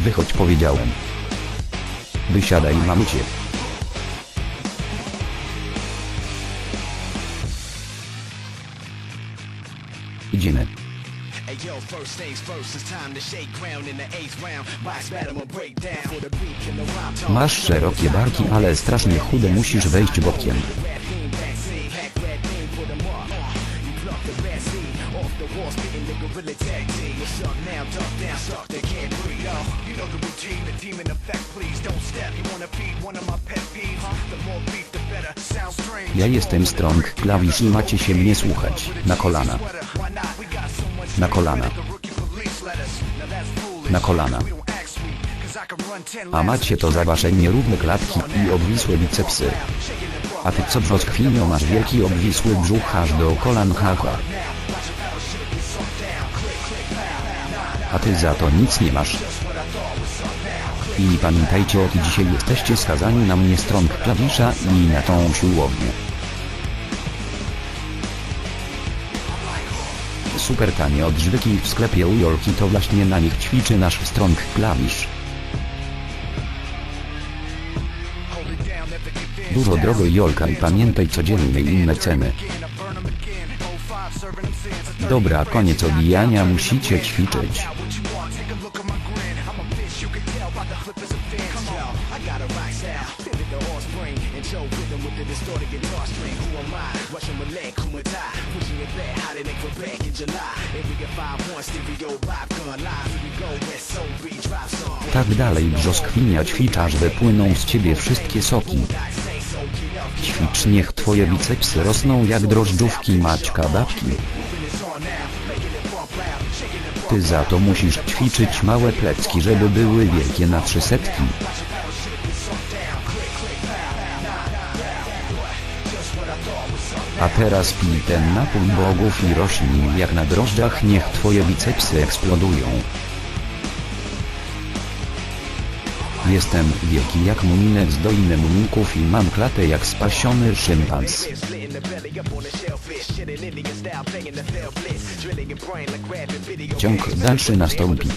Wychodź powiedziałem. Wysiadaj mamucie. Idziemy. Hey yo, first things first, it's time to shake ground in the eighth round. Box battle for the and the rhyme. Masz szerokie barki, ale strasznie chude musisz wejść bokiem. Demon effect, please don't step. You wanna one of my pet peeves? The more beef, the better. Sound strange. Ja jestem strong klawisz i macie się mnie słuchać. Na kolana. Na kolana. Na kolana. We don't act sweet, 'cause I can run 10 A macie to za wasze nierówne klatki i obwisłe bicepsy. A ty co brzoskwinio masz wielki obwisły brzuch aż do kolan haha. A ty za to nic nie masz. I pamiętajcie od dzisiaj jesteście skazani na mnie strąg klawisza i na tą siłownię. Super tanie odżywyki w sklepie u to właśnie na nich ćwiczy nasz strąg klawisz. Dużo drogo Jolka i pamiętaj codziennie inne ceny. Dobra, koniec obijania, musicie ćwiczyć. Tak dalej brzoskwinia ćwicz aż wypłyną z ciebie wszystkie soki. Ćwicz niech twoje bicepsy rosną jak drożdżówki Maćka babki. Ty za to musisz ćwiczyć małe plecki żeby były wielkie na trzy A teraz pij ten napój bogów i rośnij jak na drożdżach niech twoje bicepsy eksplodują. Jestem wielki jak muminek z doliny muminków i mam klatę jak spasiony szympans. Ciąg dalszy nastąpi.